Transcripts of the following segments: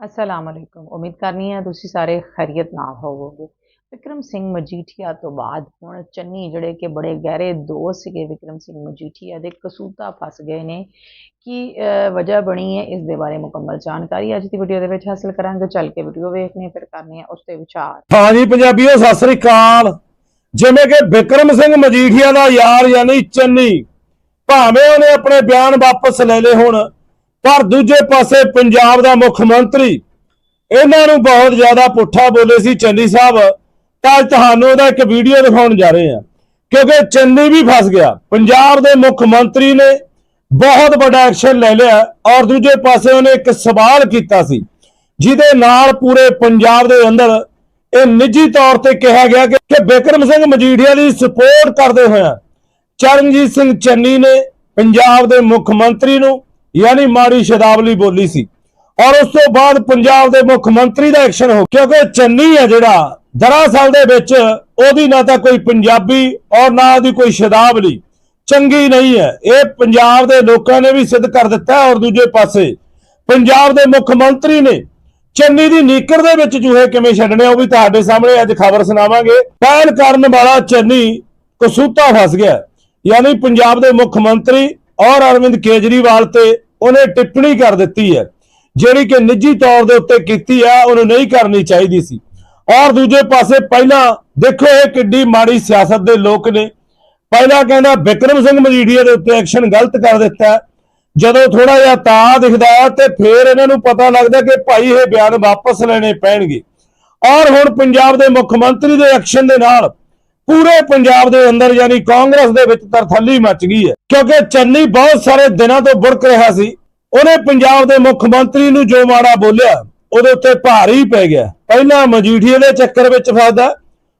ਅਸਲਾਮ ਅਲੈਕੁਮ ਉਮੀਦ ਕਰਨੀ ਹੈ ਤੁਸੀਂ ਸਾਰੇ ਖੈਰੀਅਤ ਨਾਲ ਹੋਵੋਗੇ ਵਿਕਰਮ ਸਿੰਘ ਮਜੀਠੀਆ ਤੋਂ ਬਾਅਦ ਹੁਣ ਚੰਨੀ ਜਿਹੜੇ ਕਿ ਬੜੇ ਗਹਿਰੇ ਦੋਸਤ ਸੀਗੇ ਵਿਕਰਮ ਸਿੰਘ ਮਜੀਠੀਆ ਦੇ ਕਸੂਤਾ ਫਸ ਗਏ ਨੇ ਕੀ ਵਜ੍ਹਾ ਬਣੀ ਹੈ ਇਸ ਦੇ ਬਾਰੇ ਮੁਕੰਮਲ ਜਾਣਕਾਰੀ ਅੱਜ ਦੀ ਵੀਡੀਓ ਦੇ ਵਿੱਚ ਹਾਸਲ ਕਰਾਂਗੇ ਚੱਲ ਕੇ ਵੀਡੀਓ ਵੇਖਣੀ ਹੈ, ਫਿਰ ਕਰਨੀ ਹੈ ਉਸ ਤੇ ਵਿਚਾਰ ਹਾਂਜੀ ਪੰਜਾਬੀਓ ਸਤਿ ਸ੍ਰੀ ਅਕਾਲ ਜਿਵੇਂ ਕਿ ਵਿਕਰਮ ਸਿੰਘ ਮਜੀਠੀਆ ਦਾ ਯਾਰ ਯਾਨੀ ਚੰਨੀ ਭਾਵੇਂ ਉਹਨੇ ਆਪਣੇ ਬਿਆਨ ਵਾਪਸ ਲੈ ਲਏ ਹੁਣ ਪਰ ਦੂਜੇ ਪਾਸੇ ਪੰਜਾਬ ਦਾ ਮੁੱਖ ਮੰਤਰੀ, ਇਹਨਾਂ ਨੂੰ ਬਹੁਤ ਜ਼ਿਆਦਾ ਪੁੱਠਾ ਬੋਲੇ ਸੀ ਚੰਨੀ ਸਾਹਿਬ। ਤਾਂ ਅੱਜ ਤੁਹਾਨੂੰ ਉਹਦਾ ਇੱਕ ਵੀਡੀਓ ਦਿਖਾਉਣ ਜਾ ਰਹੇ ਹਾਂ। ਕਿਉਂਕਿ ਚੰਨੀ ਵੀ ਫਸ ਗਿਆ। ਪੰਜਾਬ ਦੇ ਮੁੱਖ ਮੰਤਰੀ ਨੇ ਬਹੁਤ ਵੱਡਾ ਐਕਸ਼ਨ ਲੈ ਲਿਆ ਔਰ ਦੂਜੇ ਪਾਸੇ ਉਹਨੇ ਇੱਕ ਸਵਾਲ ਕੀਤਾ ਸੀ, ਜਿਹਦੇ ਨਾਲ ਪੂਰੇ ਪੰਜਾਬ ਦੇ ਅੰਦਰ ਇਹ ਨਿੱਜੀ ਤੌਰ ਤੇ ਕਿਹਾ ਗਿਆ ਕਿ ਕਿ ਬਿਕਰਮ ਸਿੰਘ ਮਜੀਠੀਆ ਦੀ ਸਪੋਰਟ ਕਰਦੇ ਹੋਇਆ ਚਰਨਜੀਤ ਸਿੰਘ ਚੰਨੀ ਨੇ ਪੰਜਾਬ ਦੇ ਮੁੱਖ ਮੰਤਰੀ ਨੂੰ ਯਾਨੀ ਮਾੜੀ ਸ਼ਬਦਾਵਲੀ ਬੋਲੀ ਸੀ। ਔਰ ਉਸ ਤੋਂ ਬਾਅਦ ਪੰਜਾਬ ਦੇ ਮੁੱਖ ਮੰਤਰੀ ਦਾ ਐਕਸ਼ਨ ਹੋ ਕਿਉਂਕਿ ਚੰਨੀ ਹੈ ਜਿਹੜਾ ਦਰਅਸਲ ਦੇ ਵਿੱਚ ਉਹਦੀ ਨਾ ਤਾਂ ਕੋਈ ਪੰਜਾਬੀ ਔਰ ਨਾ ਉਹਦੀ ਕੋਈ ਸ਼ਬਦਾਵਲੀ ਚੰਗੀ ਨਹੀਂ ਹੈ। ਇਹ ਪੰਜਾਬ ਦੇ ਲੋਕਾਂ ਨੇ ਵੀ ਸਿੱਧ ਕਰ ਦਿੱਤਾ ਔਰ ਦੂਜੇ ਪਾਸੇ ਪੰਜਾਬ ਦੇ ਮੁੱਖ ਮੰਤਰੀ ਨੇ ਚੰਨੀ ਦੀ ਨੀਕਰ ਦੇ ਵਿੱਚ ਜੂਹੇ ਕਿਵੇਂ ਛੱਡਣੇ ਉਹ ਵੀ ਤੁਹਾਡੇ ਸਾਹਮਣੇ ਅੱਜ ਖਬਰ ਸੁਣਾਵਾਂਗੇ। ਪਹਿਲ ਕਰਨ ਵਾਲਾ ਚੰਨੀ ਕਸੂਤਾ ਫਸ ਗਿਆ। ਯਾਨੀ ਪੰਜਾਬ ਦੇ ਮੁੱਖ ਮੰਤਰੀ ਔਰ ਅਰਵਿੰਦ ਕੇਜਰੀਵਾਲ ਤੇ ਉਹਨੇ ਟਿੱਪਣੀ ਕਰ ਦਿੱਤੀ ਹੈ। ਜਿਹੜੀ ਕਿ ਨਿੱਜੀ ਤੌਰ ਦੇ ਉੱਤੇ ਕੀਤੀ ਆ, ਉਹਨੂੰ ਨਹੀਂ ਕਰਨੀ ਚਾਹੀਦੀ ਸੀ। ਔਰ ਦੂਜੇ ਪਾਸੇ ਪਹਿਲਾਂ ਦੇਖੋ ਇਹ ਕਿੱਡੀ ਮਾੜੀ ਸਿਆਸਤ ਦੇ ਲੋਕ ਨੇ। ਪਹਿਲਾਂ ਕਹਿੰਦਾ, ਵਿਕਰਮ ਸਿੰਘ ਮਜੀਠੀਆ ਦੇ ਉੱਤੇ ਐਕਸ਼ਨ ਗਲਤ ਕਰ ਦਿੱਤਾ ਜਦੋਂ ਥੋੜਾ ਜਿਹਾ ਤਾ ਦਿਖਦਾ ਹੈ ਤੇ ਫਿਰ ਇਹਨਾਂ ਨੂੰ ਪਤਾ ਲੱਗਦਾ ਕਿ ਭਾਈ ਇਹ ਬਿਆਨ ਵਾਪਸ ਲੈਣੇ ਪੈਣਗੇ। ਔਰ ਹੁਣ ਪੰਜਾਬ ਦੇ ਮੁੱਖ ਮੰਤਰੀ ਦੇ ਐਕਸ਼ਨ ਦੇ ਨਾਲ ਪੂਰੇ ਪੰਜਾਬ ਦੇ ਅੰਦਰ ਯਾਨੀ ਕਾਂਗਰਸ ਦੇ ਵਿੱਚ ਤਰਥੱਲੀ ਮਚ ਗਈ ਹੈ। ਕਿਉਂਕਿ ਚੰਨੀ ਬਹੁਤ ਸਾਰੇ ਦਿਨਾਂ ਤੋਂ ਬੁੜਕ ਰਿਹਾ ਸੀ। ਉਹਨੇ ਪੰਜਾਬ ਦੇ ਮੁੱਖ ਮੰਤਰੀ ਨੂੰ ਜੋ ਮਾੜਾ ਬੋਲਿਆ, ਉਹਦੇ ਉੱਤੇ ਭਾਰੀ ਪੈ ਗਿਆ। ਪਹਿਲਾਂ ਮਜੀਠੀਏ ਦੇ ਚੱਕਰ ਵਿੱਚ ਫਸਦਾ,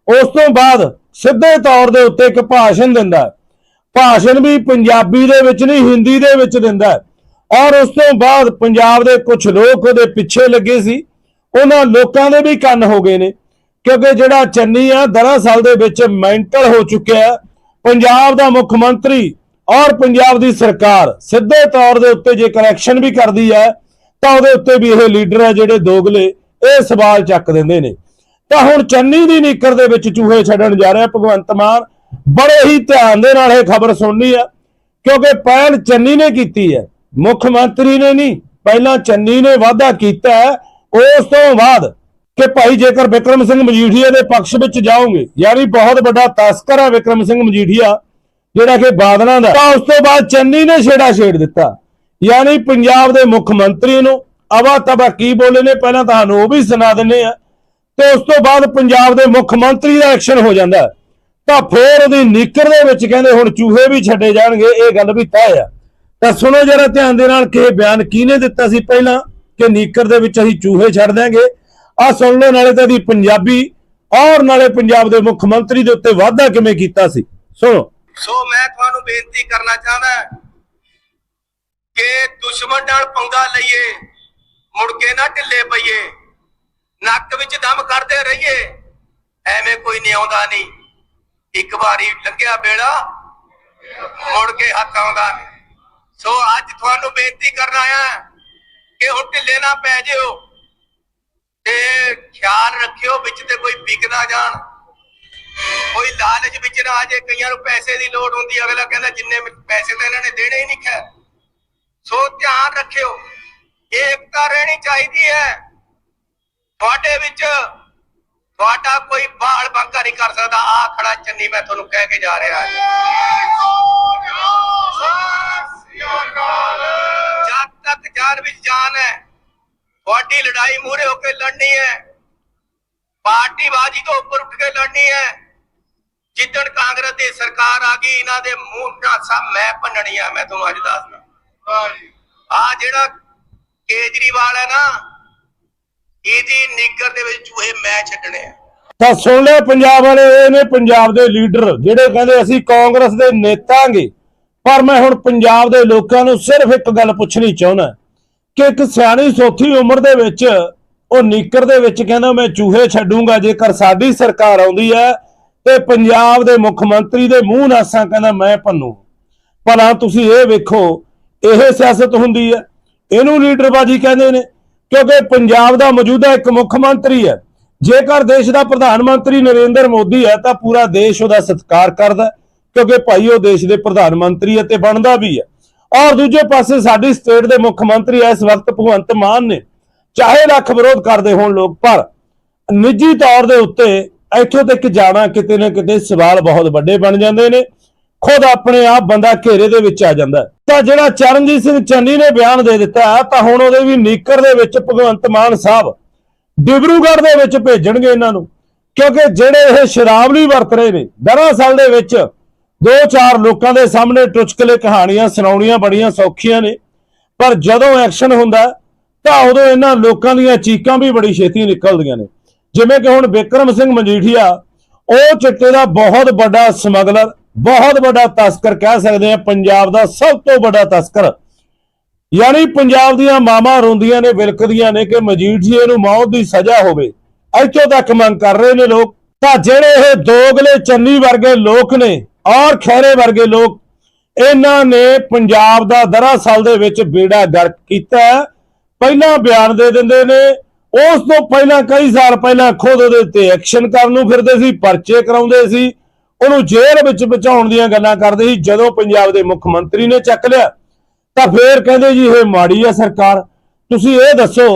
ਉਸ ਤੋਂ ਬਾਅਦ ਸਿੱਧੇ ਤੌਰ ਦੇ ਉੱਤੇ ਇੱਕ ਭਾਸ਼ਣ ਦਿੰਦਾ ਭਾਸ਼ਣ ਵੀ ਪੰਜਾਬੀ ਦੇ ਵਿੱਚ ਨਹੀਂ, ਹਿੰਦੀ ਦੇ ਵਿੱਚ ਦਿੰਦਾ ਔਰ ਉਸ ਤੋਂ ਬਾਅਦ ਪੰਜਾਬ ਦੇ ਕੁਝ ਲੋਕ ਉਹਦੇ ਪਿੱਛੇ ਲੱਗੇ ਸੀ। ਉਹਨਾਂ ਲੋਕਾਂ ਦੇ ਵੀ ਕੰਨ ਹੋ ਗਏ ਨੇ। ਕਿਉਂਕਿ ਜਿਹੜਾ ਚੰਨੀ ਆ, ਦਰਅਸਲ ਦੇ ਵਿੱਚ ਮੈਂਟਲ ਹੋ ਚੁੱਕਿਆ ਪੰਜਾਬ ਦਾ ਮੁੱਖ ਮੰਤਰੀ ਔਰ ਪੰਜਾਬ ਦੀ ਸਰਕਾਰ ਸਿੱਧੇ ਤੌਰ ਦੇ ਉੱਤੇ ਜੇ ਕਰੈਕਸ਼ਨ ਵੀ ਕਰਦੀ ਹੈ, ਤਾਂ ਉਹਦੇ ਉੱਤੇ ਵੀ ਇਹ ਲੀਡਰ ਹੈ ਜਿਹੜੇ ਦੋਗਲੇ, ਇਹ ਸਵਾਲ ਚੱਕ ਦਿੰਦੇ ਨੇ। ਤਾਂ ਹੁਣ ਚੰਨੀ ਦੀ ਨੀਕਰ ਦੇ ਵਿੱਚ ਚੂਹੇ ਛੱਡਣ ਜਾ ਰਿਹਾ ਭਗਵੰਤ ਮਾਨ। ਬੜੇ ਹੀ ਧਿਆਨ ਦੇ ਨਾਲ ਇਹ ਖਬਰ ਸੁਣਨੀ ਆ, ਕਿਉਂਕਿ ਪਹਿਲ ਚੰਨੀ ਨੇ ਕੀਤੀ ਹੈ, ਮੁੱਖ ਮੰਤਰੀ ਨੇ ਨਹੀਂ, ਪਹਿਲਾਂ ਚੰਨੀ ਨੇ ਵਾਅਦਾ ਕੀਤਾ ਉਸ ਤੋਂ ਬਾਅਦ ਕਿ ਭਾਈ ਜੇਕਰ ਵਿਕਰਮ ਸਿੰਘ ਮਜੀਠੀਆ ਦੇ ਪੱਖ ਵਿੱਚ ਜਾਓਗੇ, ਯਾਨੀ ਬਹੁਤ ਵੱਡਾ ਤਸਕਰ ਆ ਵਿਕਰਮ ਸਿੰਘ ਮਜੀਠੀਆ, ਜਿਹੜਾ ਕਿ ਬਾਦਲਾਂ ਦਾ। ਤਾਂ ਉਸ ਤੋਂ ਬਾਅਦ ਚੰਨੀ ਨੇ ਛੇੜਾ ਛੇੜ ਦਿੱਤਾ। ਯਾਨੀ ਪੰਜਾਬ ਦੇ ਮੁੱਖ ਮੰਤਰੀ ਨੂੰ ਅਵਾ ਤਬਾ ਕੀ ਬੋਲੇ ਨੇ, ਪਹਿਲਾਂ ਤੁਹਾਨੂੰ ਉਹ ਵੀ ਸੁਣਾ ਦਿੰਨੇ ਆ ਤੇ ਉਸ ਤੋਂ ਬਾਅਦ ਪੰਜਾਬ ਦੇ ਮੁੱਖ ਮੰਤਰੀ ਦਾ ਐਕਸ਼ਨ ਹੋ ਜਾਂਦਾ। ਤਾਂ ਫੇਰ ਉਹਦੀ ਨੀਕਰ ਦੇ ਵਿੱਚ ਕਹਿੰਦੇ ਹੁਣ ਚੂਹੇ ਵੀ ਛੱਡੇ ਜਾਣਗੇ, ਇਹ ਗੱਲ ਵੀ ਤੈਅ ਆ। ਤਾਂ ਸੁਣੋ ਜਰਾ ਧਿਆਨ ਦੇ ਨਾਲ ਕਿ ਇਹ ਬਿਆਨ ਕਿਹਨੇ ਦਿੱਤਾ ਸੀ ਪਹਿਲਾਂ, ਕਿ ਨੀਕਰ ਦੇ ਵਿੱਚ ਅਸੀਂ ਚੂਹੇ ਛੱਡ ਦਿਆਂਗੇ। ਆ ਸੁਣ ਲਓ, ਨਾਲੇ ਤਾਂ ਦੀ ਪੰਜਾਬੀ ਔਰ ਨਾਲੇ ਪੰਜਾਬ ਦੇ ਮੁੱਖ ਮੰਤਰੀ ਦੇ ਉੱਤੇ ਵਾਅਦਾ ਕਿਵੇਂ ਕੀਤਾ ਸੀ? ਸੁਣੋ। ਸੋ ਮੈਂ ਤੁਹਾਨੂੰ ਬੇਨਤੀ ਕਰਨਾ ਚਾਹੁੰਦਾ ਕਿ ਦੁਸ਼ਮਣ ਨਾਲ ਪੰਗਾ ਲਈਏ, ਮੁੜ ਕੇ ਨਾ ਢਿੱਲੇ ਪਈਏ, ਨੱਕ ਵਿੱਚ ਦਮ ਕਰਦੇ ਰਹੀਏ, ਐਵੇਂ ਕੋਈ ਨਹੀਂ ਆਉਂਦਾ ਨਹੀਂ। ਇੱਕ ਵਾਰੀ ਲੰਘਿਆ ਬੇੜਾ ਮੁੜ ਕੇ ਹੱਥ ਆਉਂਦਾ ਸੋ ਅੱਜ ਤੁਹਾਨੂੰ ਬੇਨਤੀ ਕਰਨ ਆਇਆ ਕਿ ਹੁਣ ਢਿੱਲੇ ਨਾ ਪੈ ਜਿਓ। ਤੇ ਖਿਆਲ ਰੱਖਿਓ ਵਿੱਚ ਤੇ ਕੋਈ ਵਿਕ ਨਾ ਜਾਣ। ਕੋਈ ਲਾਲਚ ਵਿੱਚ ਨਾ ਆ ਜੇ ਕਈਆਂ ਨੂੰ ਪੈਸੇ ਦੀ ਲੋੜ ਹੁੰਦੀ ਅਗਲਾ ਕਹਿੰਦਾ ਜਿੰਨੇ ਪੈਸੇ ਤਾਂ ਇਹਨਾਂ ਨੇ ਦੇਣੇ ਹੀ ਨਹੀਂ ਖੈ ਸੋ ਧਿਆਨ ਰੱਖਿਓ ਏਕਤਾ ਰਹਿਣੀ ਚਾਹੀਦੀ ਹੈ। ਤੁਹਾਡੇ ਵਿੱਚ ਤੁਹਾਡਾ ਕੋਈ ਬਾਲ ਬੰਕਾ ਨਹੀਂ ਕਰ ਸਕਦਾ। ਆ ਖੜਾ ਚੰਨੀ ਮੈਂ ਤੁਹਾਨੂੰ ਕਹਿ ਕੇ ਜਾ ਰਿਹਾ ਜਦ ਤੱਕ ਜਾਨ ਵਿੱਚ ਜਾਨ ਹੈ ਤੁਹਾਡੀ ਲੜਾਈ ਮੂਰੇ ਹੋ ਕੇ ਲੜਨੀ ਹੈ। ਪਾਰਟੀ ਬਾਜੀ ਤੋਂ ਉੱਪਰ ਉੱਠ ਕੇ ਲੜਨੀ ਹੈ। ਜਿੱਦਣ ਕਾਂਗਰਸ ਦੀ ਸਰਕਾਰ ਆ ਗਈ ਇਹਨਾਂ ਦੇ ਮੂੰਹ ਨਾਲ ਸਭ ਮੈਂ ਭੰਨਣੀ ਆ ਮੈਂ ਤੁਹਾਨੂੰ ਅੱਜ ਦੱਸਦਾ। ਆ ਜਿਹੜਾ ਕੇਜਰੀਵਾਲ ਹੈ ਨਾ ਇਹਦੀ ਨਿੱਗਰ ਦੇ ਵਿੱਚ ਚੂਹੇ ਮੈਂ ਛੱਡਣੇ ਆ। ਤਾਂ ਸੁਣ ਲਿਆ ਪੰਜਾਬ ਵਾਲੇ ਇਹ ਨੇ ਪੰਜਾਬ ਦੇ ਲੀਡਰ ਜਿਹੜੇ ਕਹਿੰਦੇ ਅਸੀਂ ਕਾਂਗਰਸ ਦੇ ਨੇਤਾਂਗੇ। ਪਰ ਮੈਂ ਹੁਣ ਪੰਜਾਬ ਦੇ ਲੋਕਾਂ ਨੂੰ ਸਿਰਫ ਇੱਕ ਗੱਲ ਪੁੱਛਣੀ ਚਾਹੁੰਦਾ। ਕਿ ਇੱਕ ਸਿਆਣੀ ਸੋਥੀ ਉਮਰ ਦੇ ਵਿੱਚ ਉਹ ਨੀਕਰ ਦੇ ਵਿੱਚ ਕਹਿੰਦਾ ਮੈਂ ਚੂਹੇ ਛੱਡੂਗਾ, ਜੇਕਰ ਸਾਡੀ ਸਰਕਾਰ ਆਉਂਦੀ ਹੈ ਤੇ ਪੰਜਾਬ ਦੇ ਮੁੱਖ ਮੰਤਰੀ ਦੇ ਮੂੰਹ ਨਾਸਾਂ ਕਹਿੰਦਾ ਮੈਂ ਭੰਨੂ। ਭਲਾ ਤੁਸੀਂ ਇਹ ਵੇਖੋ, ਇਹ ਸਿਆਸਤ ਹੁੰਦੀ ਹੈ। ਇਹਨੂੰ ਲੀਡਰਬਾਜੀ ਕਹਿੰਦੇ ਨੇ, ਕਿਉਂਕਿ ਪੰਜਾਬ ਦਾ ਮੌਜੂਦਾ ਇੱਕ ਮੁੱਖ ਮੰਤਰੀ ਹੈ। ਜੇਕਰ ਦੇਸ਼ ਦਾ ਪ੍ਰਧਾਨ ਮੰਤਰੀ ਨਰਿੰਦਰ ਮੋਦੀ ਹੈ, ਤਾਂ ਪੂਰਾ ਦੇਸ਼ ਉਹਦਾ ਸਤਿਕਾਰ ਕਰਦਾ ਕਿਉਂਕਿ ਭਾਈ ਉਹ ਦੇਸ਼ ਦੇ ਪ੍ਰਧਾਨ ਮੰਤਰੀ ਹੈ ਤੇ ਬਣਦਾ ਵੀ ਹੈ। ਔਰ ਦੂਜੇ ਪਾਸੇ ਸਾਡੀ ਸਟੇਟ ਦੇ ਮੁੱਖ ਮੰਤਰੀ ਇਸ ਵਕਤ ਭਗਵੰਤ ਮਾਨ ਨੇ ਚਾਹੇ ਲੱਖ ਵਿਰੋਧ ਕਰਦੇ ਹੋਣ ਲੋਕ ਪਰ ਨਿੱਜੀ ਤੌਰ ਦੇ ਉੱਤੇ ਇੱਥੋਂ ਤੱਕ ਜਾਣਾ ਕਿਤੇ ਨਾ ਕਿਤੇ ਸਵਾਲ ਬਹੁਤ ਵੱਡੇ ਬਣ ਜਾਂਦੇ ਨੇ। ਖੁਦ ਆਪਣੇ ਆਪ ਬੰਦਾ ਘੇਰੇ ਦੇ ਵਿੱਚ ਆ ਜਾਂਦਾ। ਤਾਂ ਜਿਹੜਾ ਚਰਨਜੀਤ ਸਿੰਘ ਚੰਨੀ ਨੇ ਬਿਆਨ ਦੇ ਦਿੱਤਾ ਹੈ, ਤਾਂ ਹੁਣ ਉਹਦੇ ਵੀ ਨੀਕਰ ਦੇ ਵਿੱਚ ਭਗਵੰਤ ਮਾਨ ਸਾਹਿਬ ਡਿਬਰੂਗੜ੍ਹ ਦੇ ਵਿੱਚ ਭੇਜਣਗੇ ਇਹਨਾਂ ਨੂੰ। ਕਿਉਂਕਿ ਜਿਹੜੇ ਇਹ ਸ਼ਰਾਬ ਨਹੀਂ ਵਰਤ ਰਹੇ ਨੇ ਦਰਅਸਲ ਦੇ ਵਿੱਚ ਦੋ ਚਾਰ ਲੋਕਾਂ ਦੇ ਸਾਹਮਣੇ ਟੁਚਕਲੇ ਕਹਾਣੀਆਂ ਸੁਣਾਉਣੀਆਂ ਬੜੀਆਂ ਸੌਖੀਆਂ ਨੇ। ਪਰ ਜਦੋਂ ਐਕਸ਼ਨ ਹੁੰਦਾ, ਤਾਂ ਉਦੋਂ ਇਹਨਾਂ ਲੋਕਾਂ ਦੀਆਂ ਚੀਕਾਂ ਵੀ ਬੜੀ ਛੇਤੀ ਨਿਕਲਦੀਆਂ ਨੇ। ਜਿਵੇਂ ਕਿ ਹੁਣ ਬਿਕਰਮ ਸਿੰਘ ਮਜੀਠੀਆ, ਉਹ ਚਿੱਟੇ ਦਾ ਬਹੁਤ ਵੱਡਾ ਸਮਗਲਰ, ਬਹੁਤ ਵੱਡਾ ਤਸਕਰ ਕਹਿ ਸਕਦੇ ਆ ਪੰਜਾਬ ਦਾ ਸਭ ਤੋਂ ਵੱਡਾ ਤਸਕਰ। ਯਾਨੀ ਪੰਜਾਬ ਦੀਆਂ ਮਾਵਾਂ ਰੋਂਦੀਆਂ ਨੇ, ਵਿਲਕਦੀਆਂ ਨੇ ਕਿ ਮਜੀਠੀਏ ਨੂੰ ਮੌਤ ਦੀ ਸਜ਼ਾ ਹੋਵੇ। ਇੱਥੋਂ ਤੱਕ ਮੰਗ ਕਰ ਰਹੇ ਨੇ ਲੋਕ। ਤਾਂ ਜਿਹੜੇ ਇਹ ਦੋਗਲੇ ਚੰਨੀ ਵਰਗੇ ਲੋਕ ਨੇ ਔਰ ਖੈਰੇ ਵਰਗੇ ਲੋਕ ਇਹਨਾਂ ਨੇ ਪੰਜਾਬ ਦਾ ਦਰਅਸਲ ਦੇ ਵਿੱਚ ਬੇੜਾ ਗਰਕ ਕੀਤਾ ਪਹਿਲਾਂ ਬਿਆਨ ਦੇ ਦਿੰਦੇ ਨੇ, ਉਸ ਤੋਂ ਪਹਿਲਾਂ ਕਈ ਸਾਲ ਪਹਿਲਾਂ ਖੁਦ ਉਹਦੇ ਉੱਤੇ ਐਕਸ਼ਨ ਕਰਨ ਨੂੰ ਫਿਰਦੇ ਸੀ, ਪਰਚੇ ਕਰਾਉਂਦੇ ਸੀ, ਉਹਨੂੰ ਜੇਲ੍ਹ ਵਿੱਚ ਬਚਾਉਣ ਦੀਆਂ ਗੱਲਾਂ ਕਰਦੇ ਸੀ। ਜਦੋਂ ਪੰਜਾਬ ਦੇ ਮੁੱਖ ਮੰਤਰੀ ਨੇ ਚੱਕ ਲਿਆ, ਤਾਂ ਫੇਰ ਕਹਿੰਦੇ ਜੀ, ਇਹ ਮਾੜੀ ਆ ਸਰਕਾਰ। ਤੁਸੀਂ ਇਹ ਦੱਸੋ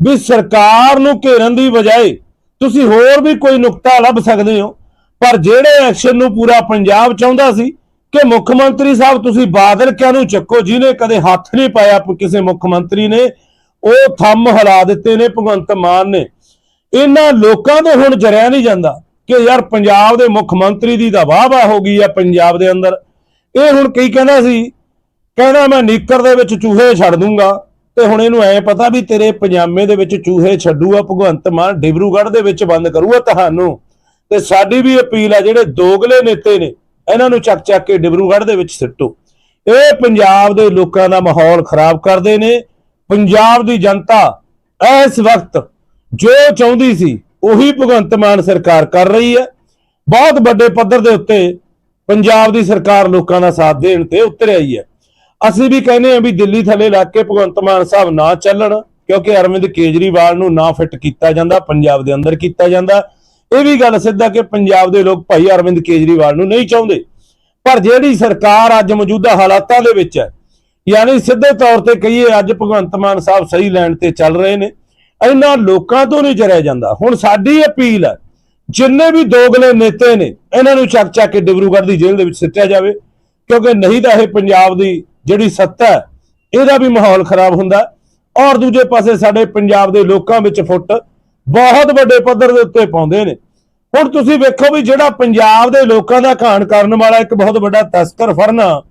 ਵੀ ਸਰਕਾਰ ਨੂੰ ਘੇਰਨ ਦੀ ਬਜਾਏ ਤੁਸੀਂ ਹੋਰ ਵੀ ਕੋਈ ਨੁਕਤਾ ਲੱਭ ਸਕਦੇ ਹੋ? ਪਰ ਜਿਹੜੇ ਐਕਸ਼ਨ ਨੂੰ ਪੂਰਾ ਪੰਜਾਬ ਚਾਹੁੰਦਾ ਸੀ ਕਿ ਮੁੱਖ ਮੰਤਰੀ ਸਾਹਿਬ, ਤੁਸੀਂ ਬਾਦਲ ਕਿਆ ਨੂੰ ਚੱਕੋ, ਜਿਹਨੇ ਕਦੇ ਹੱਥ ਨਹੀਂ ਪਾਇਆ ਕਿਸੇ ਮੁੱਖ ਮੰਤਰੀ ਨੇ, ਉਹ ਥੰਮ ਹਿਲਾ ਦਿੱਤੇ ਨੇ, ਭਗਵੰਤ ਮਾਨ ਨੇ। ਇਹਨਾਂ ਲੋਕਾਂ ਦੇ ਹੁਣ ਜਰਿਆ ਨਹੀਂ ਜਾਂਦਾ ਕਿ ਯਾਰ ਪੰਜਾਬ ਦੇ ਮੁੱਖ ਮੰਤਰੀ ਦੀ ਤਾਂ ਵਾਹ ਵਾਹ ਹੋ ਗਈ ਆ ਪੰਜਾਬ ਦੇ ਅੰਦਰ। ਇਹ ਹੁਣ ਕੀ ਕਹਿੰਦਾ ਸੀ, ਕਹਿੰਦਾ ਮੈਂ ਨੀਕਰ ਦੇ ਵਿੱਚ ਚੂਹੇ ਛੱਡ ਦੂੰਗਾ, ਤੇ ਹੁਣ ਇਹਨੂੰ ਐ ਪਤਾ ਵੀ ਤੇਰੇ ਪਜਾਮੇ ਦੇ ਵਿੱਚ ਚੂਹੇ ਛੱਡੂਗਾ, ਭਗਵੰਤ ਮਾਨ ਡਿਬਰੂਗੜ੍ਹ ਦੇ ਵਿੱਚ ਬੰਦ ਕਰੂਗਾ ਤੁਹਾਨੂੰ। ਤੇ ਸਾਡੀ ਵੀ ਅਪੀਲ ਆ ਜਿਹੜੇ ਦੋਗਲੇ ਨੇਤੇ ਨੇ, ਇਹਨਾਂ ਨੂੰ ਚੱਕ ਚੱਕ ਕੇ ਡਿਬਰੂਗੜ੍ਹ ਦੇ ਵਿੱਚ ਸਿੱਟੋ। ਇਹ ਪੰਜਾਬ ਦੇ ਲੋਕਾਂ ਦਾ ਮਾਹੌਲ ਖਰਾਬ ਕਰਦੇ ਨੇ। ਪੰਜਾਬ ਦੀ ਜਨਤਾ ਇਸ ਵਕਤ ਜੋ ਚਾਹੁੰਦੀ ਸੀ, ਉਹੀ ਭਗਵੰਤ ਮਾਨ ਸਰਕਾਰ ਕਰ ਰਹੀ ਹੈ। ਬਹੁਤ ਵੱਡੇ ਪੱਧਰ ਦੇ ਉੱਤੇ ਪੰਜਾਬ ਦੀ ਸਰਕਾਰ ਲੋਕਾਂ ਦਾ ਸਾਥ ਦੇਣ ਤੇ ਉਤਰ ਆਈ ਹੈ। ਅਸੀਂ ਵੀ ਕਹਿੰਦੇ ਹਾਂ ਵੀ ਦਿੱਲੀ ਥੱਲੇ ਲੱਗ ਕੇ ਭਗਵੰਤ ਮਾਨ ਸਾਹਿਬ ਨਾ ਚੱਲਣ, ਕਿਉਂਕਿ ਅਰਵਿੰਦ ਕੇਜਰੀਵਾਲ ਨੂੰ ਨਾ ਫਿੱਟ ਕੀਤਾ ਜਾਂਦਾ, ਪੰਜਾਬ ਦੇ ਅੰਦਰ ਕੀਤਾ ਜਾਂਦਾ। ਇਹ ਵੀ ਗੱਲ ਸਿੱਧਾ ਕਿ ਪੰਜਾਬ ਦੇ ਲੋਕ ਭਾਈ ਅਰਵਿੰਦ ਕੇਜਰੀਵਾਲ ਨੂੰ ਨਹੀਂ ਚਾਹੁੰਦੇ। ਪਰ ਜਿਹੜੀ ਸਰਕਾਰ ਅੱਜ ਮੌਜੂਦਾ ਹਾਲਾਤਾਂ ਦੇ ਵਿੱਚ ਹੈ, ਯਾਨੀ ਸਿੱਧੇ ਤੌਰ ਤੇ ਕਹੀਏ ਅੱਜ ਭਗਵੰਤ ਮਾਨ ਸਾਹਿਬ ਸਹੀ ਲੈਣ ਤੇ ਚੱਲ ਰਹੇ ਨੇ, ਇਹਨਾਂ ਲੋਕਾਂ ਤੋਂ ਨਹੀਂ ਜਰਿਆ ਜਾਂਦਾ। ਹੁਣ ਸਾਡੀ ਅਪੀਲ ਹੈ, ਜਿੰਨੇ ਵੀ ਦੋਗਲੇ ਨੇਤੇ ਨੇ, ਇਹਨਾਂ ਨੂੰ ਚੱਕ ਚੱਕ ਕੇ ਡਿਬਰੂਗੜ੍ਹ ਦੀ ਜੇਲ੍ਹ ਦੇ ਵਿੱਚ ਸਿੱਟਿਆ ਜਾਵੇ, ਕਿਉਂਕਿ ਨਹੀਂ ਤਾਂ ਇਹ ਪੰਜਾਬ ਦੀ ਜਿਹੜੀ ਸੱਤਾ ਇਹਦਾ ਵੀ ਮਾਹੌਲ ਖਰਾਬ ਹੁੰਦਾ। ਔਰ ਦੂਜੇ ਪਾਸੇ ਸਾਡੇ ਪੰਜਾਬ ਦੇ ਲੋਕਾਂ ਵਿੱਚ ਫੁੱਟ ਬਹੁਤ ਵੱਡੇ ਪੱਧਰ ਦੇ ਉੱਤੇ ਪਾਉਂਦੇ ਨੇ। ਹੁਣ ਤੁਸੀਂ ਵੇਖੋ ਵੀ ਜਿਹੜਾ ਪੰਜਾਬ ਦੇ ਲੋਕਾਂ ਦਾ ਘਾਣ ਕਰਨ ਵਾਲਾ ਇੱਕ ਬਹੁਤ ਵੱਡਾ ਤਸਕਰ ਫੜਨਾ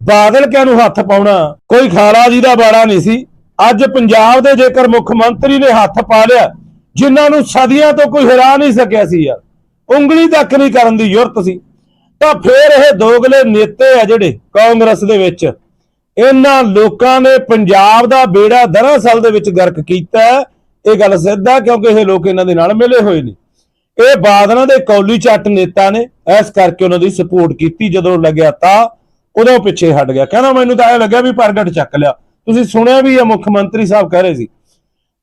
ਬਾਦਲ ਕਿਆਂ ਨੂੰ ਹੱਥ ਪਾਉਣਾ, ਕੋਈ ਖਾਲਾ ਜੀ ਦਾ ਬਾੜਾ ਨਹੀਂ ਸੀ। ਅੱਜ ਪੰਜਾਬ ਦੇ ਜੇਕਰ ਮੁੱਖ ਮੰਤਰੀ ਨੇ ਹੱਥ ਪਾ ਲਿਆ, ਜਿਨ੍ਹਾਂ ਨੂੰ ਸਦੀਆਂ ਤੋਂ ਕੋਈ ਹਰਾ ਨਹੀਂ ਸਕਿਆ ਸੀ ਯਾਰ, ਉਂਗਲੀ ਤੱਕ ਨਹੀਂ ਕਰਨ ਦੀ ਜ਼ਰੂਰਤ ਸੀ। ਤਾਂ ਫੇਰ ਇਹ ਦੋਗਲੇ ਨੇਤੇ ਆ ਜਿਹੜੇ ਕਾਂਗਰਸ ਦੇ ਵਿੱਚ। ਇਹਨਾਂ ਲੋਕਾਂ ਨੇ ਪੰਜਾਬ ਦਾ ਬੇੜਾ ਦਰਅਸਲ ਦੇ ਵਿੱਚ ਗਰਕ ਕੀਤਾ। ਇਹ ਗੱਲ ਸਿੱਧਾ ਕਿਉਂਕਿ ਇਹ ਲੋਕ ਇਹਨਾਂ ਦੇ ਨਾਲ ਮਿਲੇ ਹੋਏ ਨੇ। ਇਹ ਬਾਦਲਾਂ ਦੇ ਕੌਲੀ ਚੱਟ ਨੇਤਾ ਨੇ, ਇਸ ਕਰਕੇ ਉਹਨਾਂ ਦੀ ਸਪੋਰਟ ਕੀਤੀ, ਜਦੋਂ ਲੱਗਿਆ ਤਾਂ ਉਦੋਂ ਪਿੱਛੇ ਹਟ ਗਿਆ। ਕਹਿੰਦਾ ਮੈਨੂੰ ਤਾਂ ਇਹ ਲੱਗਿਆ ਵੀ ਪ੍ਰਗਟ ਚੱਕ ਲਿਆ। ਤੁਸੀਂ ਸੁਣਿਆ ਵੀ ਆ, ਮੁੱਖ ਮੰਤਰੀ ਸਾਹਿਬ ਕਹਿ ਰਹੇ ਸੀ।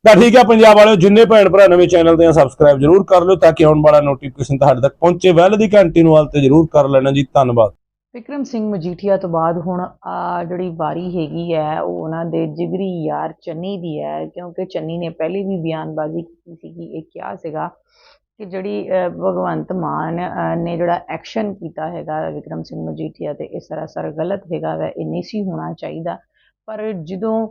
ਤਾਂ ਠੀਕ ਹੈ ਪੰਜਾਬ ਵਾਲਿਓ, ਜਿੰਨੇ ਭੈਣ ਭਰਾ ਨਵੇਂ ਚੈਨਲ ਦੇ ਆ ਸਬਸਕ੍ਰਾਈਬ ਜਰੂਰ ਕਰ ਲਿਓ, ਤਾਂ ਕਿ ਆਉਣ ਵਾਲਾ ਨੋਟੀਫਿਕੇਸ਼ਨ ਤੁਹਾਡੇ ਤੱਕ ਪਹੁੰਚੇ। ਵੈਲ ਦੀ ਘੰਟੀ ਨੂੰ ਹਾਲ ਤੇ ਜਰੂਰ ਕਰ ਲੈਣਾ ਜੀ। ਧੰਨਵਾਦ। ਵਿਕਰਮ ਸਿੰਘ ਮਜੀਠੀਆ ਤੋਂ ਬਾਅਦ ਹੁਣ ਆ ਜਿਹੜੀ ਵਾਰੀ ਹੈਗੀ ਹੈ, ਉਹ ਉਹਨਾਂ ਦੇ ਜਿਗਰੀ ਯਾਰ ਚੰਨੀ ਦੀ ਹੈ, ਕਿਉਂਕਿ ਚੰਨੀ ਨੇ ਪਹਿਲੇ ਵੀ ਬਿਆਨਬਾਜ਼ੀ ਕੀਤੀ ਸੀਗੀ, ਇਹ ਕਿਹਾ ਸੀਗਾ ਕਿ ਜਿਹੜੀ ਭਗਵੰਤ ਮਾਨ ਨੇ ਜਿਹੜਾ ਐਕਸ਼ਨ ਕੀਤਾ ਹੈਗਾ ਵਿਕਰਮ ਸਿੰਘ ਮਜੀਠੀਆ ਤੇ ਇਹ ਸਰਾਸਰ ਗਲਤ ਹੈਗਾ ਵੈ, ਇਹ ਨਹੀਂ ਸੀ ਹੋਣਾ ਚਾਹੀਦਾ। ਪਰ ਜਦੋਂ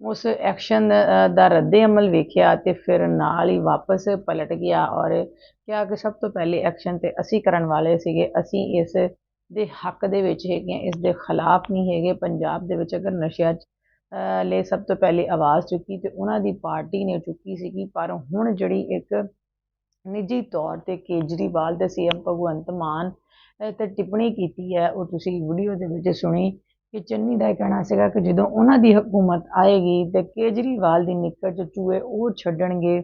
ਉਸ ਐਕਸ਼ਨ ਦਾ ਰੱਦੇ ਅਮਲ ਵੇਖਿਆ ਤੇ ਫਿਰ ਨਾਲ ਹੀ ਵਾਪਸ ਪਲਟ ਗਿਆ ਔਰ ਕਿਹਾ ਕਿ ਸਭ ਤੋਂ ਪਹਿਲੇ ਐਕਸ਼ਨ ਤੇ ਅਸੀਂ ਕਰਨ ਵਾਲੇ ਸੀਗੇ, ਅਸੀਂ ਇਸ ਦੇ ਹੱਕ ਦੇ ਵਿੱਚ ਹੈਗੀਆਂ ਇਸ ਦੇ ਖਿਲਾਫ ਨਹੀਂ ਹੈਗੇ। ਪੰਜਾਬ ਦੇ ਵਿੱਚ ਅਗਰ ਨਸ਼ਿਆਂ 'ਚ ਅ, ਲਈ ਸਭ ਤੋਂ ਪਹਿਲੇ ਆਵਾਜ਼ ਚੁੱਕੀ ਤੇ ਉਹਨਾਂ ਦੀ ਪਾਰਟੀ ਨੇ ਚੁੱਕੀ ਸੀਗੀ ਪਰ ਹੁਣ ਜਿਹੜੀ ਇੱਕ ਨਿੱਜੀ ਤੌਰ ਤੇ ਕੇਜਰੀਵਾਲ ਤੇ ਸੀਐਮ ਭਗਵੰਤ ਮਾਨ ਤੇ ਟਿੱਪਣੀ ਕੀਤੀ ਹੈ ਉਹ ਤੁਸੀਂ ਵੀਡੀਓ ਦੇ ਵਿੱਚ ਸੁਣੀ ਕਿ ਚੰਨੀ ਦਾ ਇਹ ਕਹਿਣਾ ਸੀਗਾ ਕਿ ਜਦੋਂ ਉਹਨਾਂ ਦੀ ਹਕੂਮਤ ਆਏਗੀ ਤੇ ਕੇਜਰੀਵਾਲ ਦੀ ਨਿੱਕਰ 'ਚ ਚੂਹੇ ਉਹ ਛੱਡਣਗੇ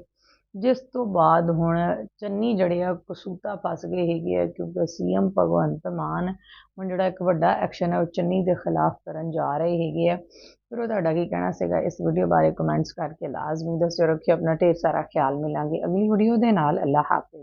ਜਿਸ ਤੋਂ ਬਾਅਦ ਹੁਣ ਚੰਨੀ ਜਿਹੜੇ ਆ ਕਸੂਤਾ ਫਸ ਗਏ ਹੈਗੇ ਆ ਕਿਉਂਕਿ ਸੀਐਮ ਭਗਵੰਤ ਮਾਨ ਹੁਣ ਜਿਹੜਾ ਇੱਕ ਵੱਡਾ ਐਕਸ਼ਨ ਹੈ ਉਹ ਚੰਨੀ ਦੇ ਖਿਲਾਫ ਕਰਨ ਜਾ ਰਹੇ ਹੈਗੇ ਆ। ਫਿਰ ਉਹ ਤੁਹਾਡਾ ਕੀ ਕਹਿਣਾ ਸੀਗਾ? ਇਸ ਵੀਡੀਓ ਬਾਰੇ ਕਮੈਂਟਸ ਕਰਕੇ ਲਾਜ਼ਮੀ ਦੱਸਿਓ, ਰੱਖਿਓ, ਆਪਣਾ ਢੇਰ ਸਾਰਾ ਖਿਆਲ ਮਿਲਾਂਗੇ। ਅਗਲੀ ਵੀਡੀਓ ਦੇ ਨਾਲ ਅੱਲਾ ਹਾਫਿਜ਼।